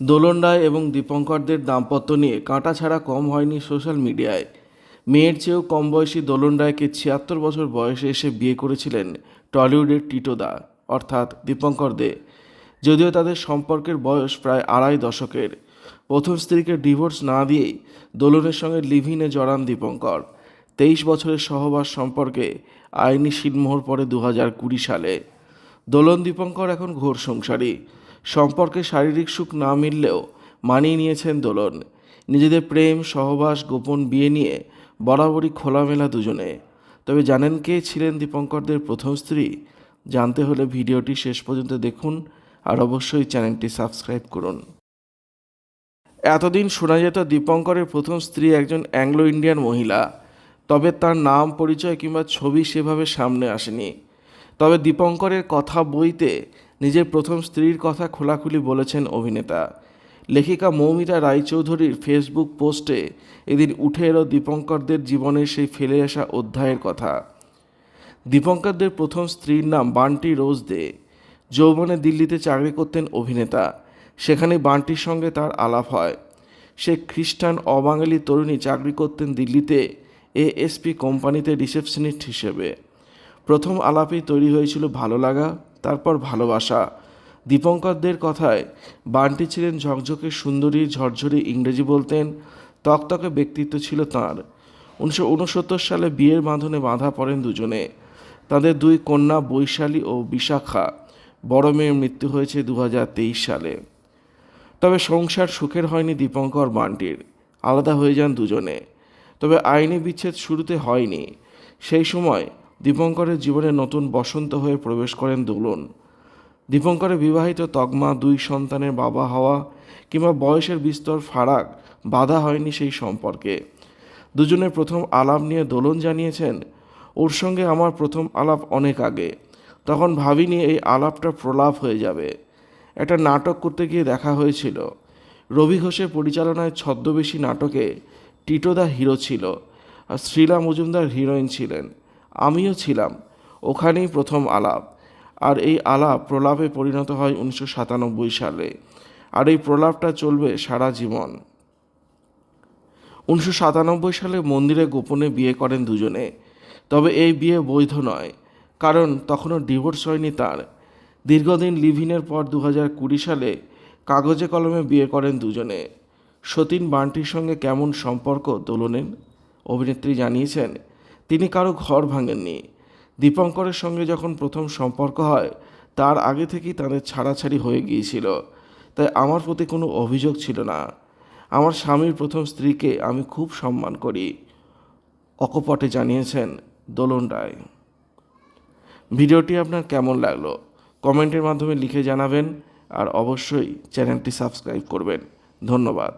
দোলন রায় এবং দীপঙ্করদের দাম্পত্য নিয়ে কাঁটা ছাড়া কম হয়নি সোশ্যাল মিডিয়ায়। মেয়ের চেয়েও কম বয়সী দোলন রায়কে ছিয়াত্তর বছর বয়সে এসে বিয়ে করেছিলেন টলিউডের টিটোদা অর্থাৎ দীপঙ্কর দে। যদিও তাদের সম্পর্কের বয়স প্রায় আড়াই দশকের। প্রথম স্ত্রীকে ডিভোর্স না দিয়েই দোলনের সঙ্গে লিভিনে জড়ান দীপঙ্কর। তেইশ বছরের সহবাস সম্পর্কে আইনি শিলমোহর পরে দু হাজার কুড়ি সালে। দোলন, দীপঙ্কর এখন ঘোর সংসারী। সম্পর্কে শারীরিক সুখ না মিললেও মানিয়ে নিয়েছেন দোলন। নিজেদের প্রেম, সহবাস, গোপন বিয়ে নিয়ে বরাবরই খোলামেলা দুজনে। তবে জানেন কে ছিলেন দীপঙ্করদের প্রথম স্ত্রী? জানতে হলে ভিডিওটি শেষ পর্যন্ত দেখুন আর অবশ্যই চ্যানেলটি সাবস্ক্রাইব করুন। এতদিন শোনা যেত দীপঙ্করের প্রথম স্ত্রী একজন অ্যাংলো ইন্ডিয়ান মহিলা। তবে তার নাম, পরিচয় কিংবা ছবি সেভাবে সামনে আসেনি। তবে দীপঙ্করের কথা বইতে নিজের প্রথম স্ত্রীর কথা খোলাখুলি বলেছেন অভিনেতা। লেখিকা মৌমিতা রায়চৌধুরীর ফেসবুক পোস্টে এদিন উঠে এলো দীপঙ্করদের জীবনের সেই ফেলে আসা অধ্যায়ের কথা। দীপঙ্করদের প্রথম স্ত্রীর নাম বান্টি রোজ দে। যৌবনে দিল্লিতে চাকরি করতেন অভিনেতা। সেখানে বান্টির সঙ্গে তার আলাপ হয়। সে খ্রিস্টান অবাঙালি তরুণী চাকরি করতেন দিল্লিতে এএসপি কোম্পানিতে রিসেপশনিস্ট হিসেবে। প্রথম আলাপেই তৈরি হয়েছিল ভালো লাগা। তারপর ভালোবাসা। দীপঙ্করদের কথায় বান্টি ছিলেন ঝকঝকে সুন্দরী, ঝরঝরে ইংরেজি বলতেন, তকতকে ব্যক্তিত্ব ছিল তাঁর। উনিশশো উনসত্তর সালে বিয়ের বাঁধনে বাঁধা পড়েন দুজনে। তাদের দুই কন্যা বৈশালী ও বিশাখা। বড় মেয়ের মৃত্যু হয়েছে দু হাজার তেইশ সালে। তবে সংসার সুখের হয়নি দীপঙ্কর বান্টির। আলাদা হয়ে যান দুজনে। তবে আইনি বিচ্ছেদ শুরুতে হয়নি। সেই সময় দীপঙ্করের জীবনে নতুন বসন্ত হয়ে প্রবেশ করেন দোলন। দীপঙ্করের বিবাহিত তকমা দুই সন্তানের বাবা হওয়া কিংবা বয়সের বিস্তর ফারাক বাধা হয়নি সেই সম্পর্কে। দুজনের প্রথম আলাপ নিয়ে দোলন জানিয়েছেন, ওর সঙ্গে আমার প্রথম আলাপ অনেক আগে। তখন ভাবিনি এই আলাপটা প্রলাপ হয়ে যাবে। একটা নাটক করতে গিয়ে দেখা হয়েছিল। রবি ঘোষের পরিচালনায় ছদ্মবেশী নাটকে টিটোদা হিরো ছিল আর শ্রীলা মজুমদার হিরোইন ছিলেন। আমিও ছিলাম। ওখানেই প্রথম আলাপ। আর এই আলাপ প্রলাপে পরিণত হয় উনিশশো সাতানব্বই সালে। আর এই প্রলাপটা চলবে সারা জীবন। উনিশশো সাতানব্বই সালে মন্দিরে গোপনে বিয়ে করেন দুজনে। তবে এই বিয়ে বৈধ নয়। কারণ তখনও ডিভোর্স হয়নি তার। দীর্ঘদিন লিভিনের পর দু কুড়ি সালে কাগজে কলমে বিয়ে করেন দুজনে। সতীন বান্টির সঙ্গে কেমন সম্পর্ক, দোলনেন? অভিনেত্রী জানিয়েছেন তিনি কারও ঘর ভাঙেননি। দীপঙ্করের সঙ্গে যখন প্রথম সম্পর্ক হয়, তার আগে থেকেই তাদের ছাড়াছাড়ি হয়ে গিয়েছিল। তাই আমার প্রতি কোনো অভিযোগ ছিল না। আমার স্বামীর প্রথম স্ত্রীকে আমি খুব সম্মান করি, অকপটে জানিয়েছেন দোলন রায়। ভিডিওটি আপনার কেমন লাগল? কমেন্টের মাধ্যমে লিখে জানাবেন আর অবশ্যই চ্যানেলটি সাবস্ক্রাইব করবেন। ধন্যবাদ।